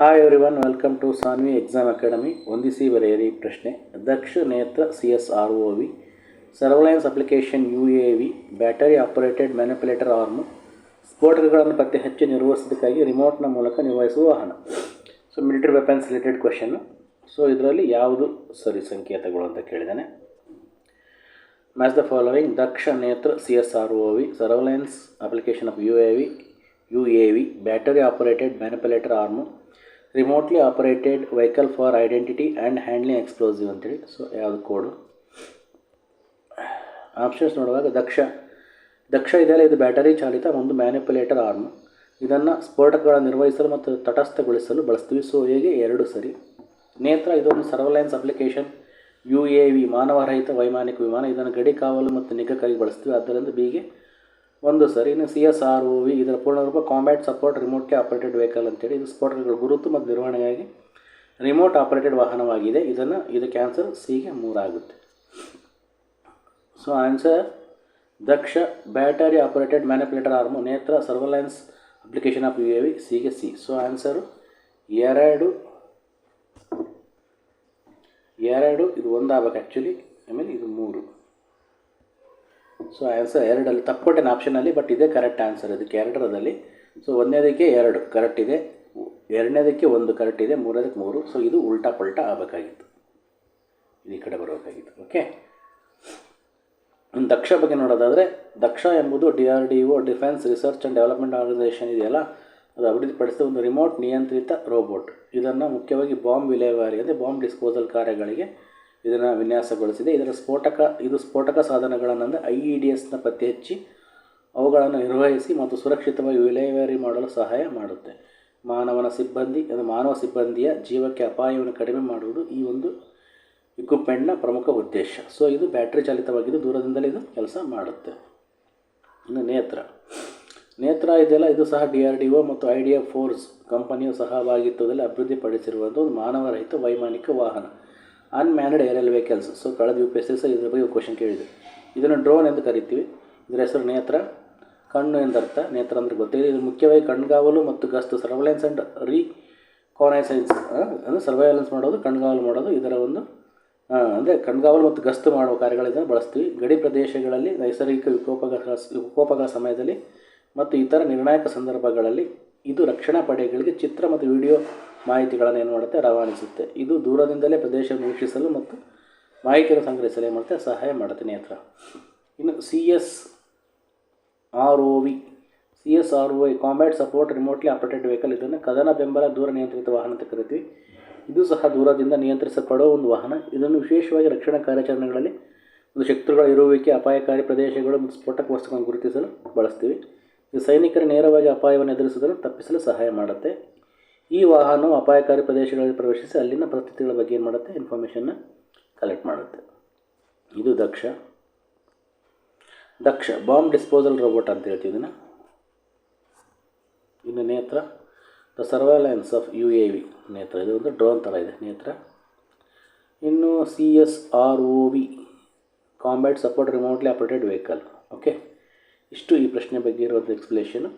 Hi everyone welcome to Sanvi exam academy ಹೊಂದಿಸಿ ಬರೆಯಿರಿ ಪ್ರಶ್ನೆ Daksh Netra C S R O V surveillance application U A V battery operated manipulator arm ಸ್ಫೋಟಕಗಳನ್ನು ಪತ್ತೆ ಹಚ್ಚಿ ನಿರ್ವಹಿಸೋದಕ್ಕಾಗಿ ರಿಮೋಟ್ನ ಮೂಲಕ ನಿರ್ವಹಿಸುವ ವಾಹನ. So military weapons related question so ಇದರಲ್ಲಿ ಯಾವುದು ಸರಿ ಸಂಕೇತಗಳು ಅಂತ ಕೇಳಿದ್ದಾನೆ. Match the following Daksh Netra C S R O V surveillance application of U A V U A V battery operated manipulator arm remotely operated vehicle for identity and handling explosive ಅಂತೇಳಿ. So ಯಾವುದು ಕೋಡು options ನೋಡುವಾಗ ದಕ್ಷ. ದಕ್ಷ ಇದೆಯಲ್ಲ, ಇದು battery ಚಾಲಿತ, ಒಂದು ಮ್ಯಾನಿಪುಲೇಟರ್ arm ಇದನ್ನು ಸ್ಫೋಟಕಗಳನ್ನು ನಿರ್ವಹಿಸಲು ಮತ್ತು ತಟಸ್ಥಗೊಳಿಸಲು ಬಳಸ್ತೀವಿ. ಸೊ ಹೇಗೆ? ಎರಡು ಸರಿ. ನೇತ್ರ, ಇದೊಂದು surveillance application U A V ಮಾನವರಹಿತ ವೈಮಾನಿಕ ವಿಮಾನ. ಇದನ್ನು ಗಡಿ, ಕಾವಲು ಮತ್ತು ನಿಗಕ್ಕಾಗಿ ಬಳಸ್ತೀವಿ. ಆದ್ದರಿಂದ ಬಿಗೆ ಒಂದು ಸರ್, ಇನ್ನು C S R O V ಇದರ ಪೂರ್ಣರೂಪ combat support remotely operated vehicle ಅಂತೇಳಿ ಇದು ಸ್ಫೋಟಕಗಳ ಗುರುತು ಮತ್ತು ನಿರ್ವಹಣೆಗಾಗಿ ರಿಮೋಟ್ ಆಪರೇಟೆಡ್ ವಾಹನವಾಗಿದೆ. ಇದನ್ನು ಇದಕ್ಕೆ ಆನ್ಸರ್ ಸಿಗೆ ಮೂರಾಗುತ್ತೆ. So answer Daksh battery operated manipulator arm Netra surveillance application of U A V ಸಿಗೆ ಸಿ ಸೊ ಆನ್ಸರು ಎರಡು ಎರಡು, ಇದು ಒಂದಾಗಬೇಕು ಆ್ಯಕ್ಚುಲಿ ಆಮೇಲೆ ಇದು ಮೂರು. ಸೊ ಆನ್ಸರ್ ಎರಡಲ್ಲಿ ತಪ್ಪುಕೊಟ್ಟೆನ ಆಪ್ಷನಲ್ಲಿ ಬಟ್ ಇದೇ ಕರೆಕ್ಟ್ ಆನ್ಸರ್ ಇದಕ್ಕೆ ಎರಡರದಲ್ಲಿ. ಸೊ ಒಂದನೇದಕ್ಕೆ ಎರಡು ಕರೆಕ್ಟ್ ಇದೆ. ಎರಡನೇದಕ್ಕೆ ಒಂದು ಕರೆಕ್ಟ್ ಇದೆ. ಮೂರನೇದಕ್ಕೆ ಮೂರು. ಸೊ ಇದು ಉಲ್ಟಾ ಪಲ್ಟಾ ಆಗಬೇಕಾಗಿತ್ತು. ಈ ಕಡೆ ಬರಬೇಕಾಗಿತ್ತು. ಓಕೆ ದಕ್ಷ ಬಗ್ಗೆ ನೋಡೋದಾದರೆ, ದಕ್ಷ ಎಂಬುದು D R D O defence research and development organisation ಇದೆಯಲ್ಲ? ಅದು ಅಭಿವೃದ್ಧಿಪಡಿಸಿದ ಒಂದು ರಿಮೋಟ್ ನಿಯಂತ್ರಿತ ರೋಬೋಟ್ ಇದನ್ನು ಮುಖ್ಯವಾಗಿ ಬಾಂಬ್ ವಿಲೇವಾರಿ, ಅಂದರೆ ಬಾಂಬ್ ಡಿಸ್ಪೋಸಲ್ ಕಾರ್ಯಗಳಿಗೆ ಇದನ್ನು ವಿನ್ಯಾಸಗೊಳಿಸಿದೆ. ಇದರ ಸ್ಫೋಟಕ, ಇದು ಸ್ಫೋಟಕ ಸಾಧನಗಳನ್ನು ಅಂದರೆ ಐ ಇ ಡಿ ಎಸ್ನ ಪತ್ತೆ ಹಚ್ಚಿ ಅವುಗಳನ್ನು ನಿರ್ವಹಿಸಿ ಮತ್ತು ಸುರಕ್ಷಿತವಾಗಿ ವಿಲೇವಾರಿ ಮಾಡಲು ಸಹಾಯ ಮಾಡುತ್ತೆ. ಮಾನವನ ಸಿಬ್ಬಂದಿ, ಅದು ಮಾನವ ಸಿಬ್ಬಂದಿಯ ಜೀವಕ್ಕೆ ಅಪಾಯವನ್ನು ಕಡಿಮೆ ಮಾಡುವುದು ಈ ಒಂದು ಇಕ್ವಿಪ್ಮೆಂಟ್ನ ಪ್ರಮುಖ ಉದ್ದೇಶ. ಸೊ ಇದು ಬ್ಯಾಟ್ರಿ ಚಾಲಿತವಾಗಿದ್ದು ದೂರದಿಂದಲೇ ಇದು ಕೆಲಸ ಮಾಡುತ್ತೆ. ಇನ್ನು ನೇತ್ರ. ನೇತ್ರ ಇದೆಲ್ಲ, ಇದು ಸಹ ಡಿ ಆರ್ ಡಿ ಒ ಮತ್ತು ಐ ಡಿ ಎಫ್ ಫೋರ್ಸ್ ಕಂಪನಿಯು ಸಹಭಾಗಿತ್ವದಲ್ಲಿ ಅಭಿವೃದ್ಧಿಪಡಿಸಿರುವಂಥ ಒಂದು ಮಾನವರಹಿತ ವೈಮಾನಿಕ ವಾಹನ. ಅನ್ಮ್ಯಾನ್ಡ್ ಏರಿಯಲ್ ವೆಹಿಕಲ್ಸ್ ಸೊ ಕಳೆದ U P S C sir ಇದ್ರ ಬಗ್ಗೆ ಕ್ವಶನ್ ಕೇಳಿದೆ. ಇದನ್ನು ಡ್ರೋನ್ ಎಂದು ಕರಿತೀವಿ. ಇದರ ಹೆಸರು ನೇತ್ರ, ಕಣ್ಣು ಎಂದರ್ಥ ನೇತ್ರ ಅಂದರೆ ಗೊತ್ತಿದೆ ಇದು ಮುಖ್ಯವಾಗಿ ಕಣ್ಗಾವಲು ಮತ್ತು ಗಸ್ತು ಸರ್ವೈಲೆನ್ಸ್ ಆ್ಯಂಡ್ ರೀ ಕಾನೈಸೆನ್ಸ್ ಅಂದರೆ ಸರ್ವೈಲೆನ್ಸ್ ಮಾಡೋದು, ಕಣ್ಗಾವಲು ಮಾಡೋದು, ಇದರ ಒಂದು ಅಂದರೆ ಕಣ್ಗಾವಲು ಮತ್ತು ಗಸ್ತು ಮಾಡುವ ಕಾರ್ಯಗಳಿಂದ ಬಳಸ್ತೀವಿ. ಗಡಿ ಪ್ರದೇಶಗಳಲ್ಲಿ ನೈಸರ್ಗಿಕ ವಿಕೋಪಗಳ ವಿಕೋಪಗಳ ಸಮಯದಲ್ಲಿ ಮತ್ತು ಇತರ ನಿರ್ಣಾಯಕ ಸಂದರ್ಭಗಳಲ್ಲಿ ಇದು ರಕ್ಷಣಾ ಪಡೆಗಳಿಗೆ ಚಿತ್ರ ಮತ್ತು ವಿಡಿಯೋ ಮಾಹಿತಿಗಳನ್ನು ಏನು ಮಾಡುತ್ತೆ? ರವಾನಿಸುತ್ತೆ. ಇದು ದೂರದಿಂದಲೇ ಪ್ರದೇಶವನ್ನು ವೀಕ್ಷಿಸಲು ಮತ್ತು ಮಾಹಿತಿಯನ್ನು ಸಂಗ್ರಹಿಸಲು ಏನು ಮಾಡುತ್ತೆ? ಸಹಾಯ ಮಾಡುತ್ತೆ ನೇತ್ರ. ಇನ್ನು C S R O V. C S R O combat support remotely operated vehicle ಇದನ್ನು ಕದನ ಬೆಂಬಲ ದೂರ ನಿಯಂತ್ರಿತ ವಾಹನ ಅಂತ ಕರಿತೀವಿ. ಇದು ಸಹ ದೂರದಿಂದ ನಿಯಂತ್ರಿಸಲ್ಪಡುವ ಒಂದು ವಾಹನ. ಇದನ್ನು ವಿಶೇಷವಾಗಿ ರಕ್ಷಣಾ ಕಾರ್ಯಾಚರಣೆಗಳಲ್ಲಿ ಒಂದು ಶತ್ರುಗಳ ಇರುವಿಕೆ, ಅಪಾಯಕಾರಿ ಪ್ರದೇಶಗಳು ಮತ್ತು ಸ್ಫೋಟಕ ವಸ್ತುಗಳನ್ನು ಗುರುತಿಸಲು ಬಳಸ್ತೀವಿ. ಇದು ಸೈನಿಕರು ನೇರವಾಗಿ ಅಪಾಯವನ್ನು ಎದುರಿಸುವುದನ್ನು ತಪ್ಪಿಸಲು ಸಹಾಯ ಮಾಡುತ್ತೆ. ಈ ವಾಹನವು ಅಪಾಯಕಾರಿ ಪ್ರದೇಶಗಳಲ್ಲಿ ಪ್ರವೇಶಿಸಿ ಅಲ್ಲಿನ ಪರಿಸ್ಥಿತಿಗಳ ಬಗ್ಗೆ ಏನು ಮಾಡುತ್ತೆ? ಇನ್ಫಾರ್ಮೇಷನ್ನ ಕಲೆಕ್ಟ್ ಮಾಡುತ್ತೆ. ಇದು Daksh. Daksh bomb disposal robot ಅಂತ ಹೇಳ್ತೀವಿ ಇದನ್ನು. ಇನ್ನು Netra the surveillance of U A V Netra, ಇದು ಒಂದು ಡ್ರೋನ್ ಥರ ಇದೆ, ನೇತ್ರ. ಇನ್ನು C S R O V combat support remotely operated vehicle okay ಇಷ್ಟು ಈ ಪ್ರಶ್ನೆ ಬಗ್ಗೆ ಇರೋದು ಎಕ್ಸ್ಪ್ಲೇಷನು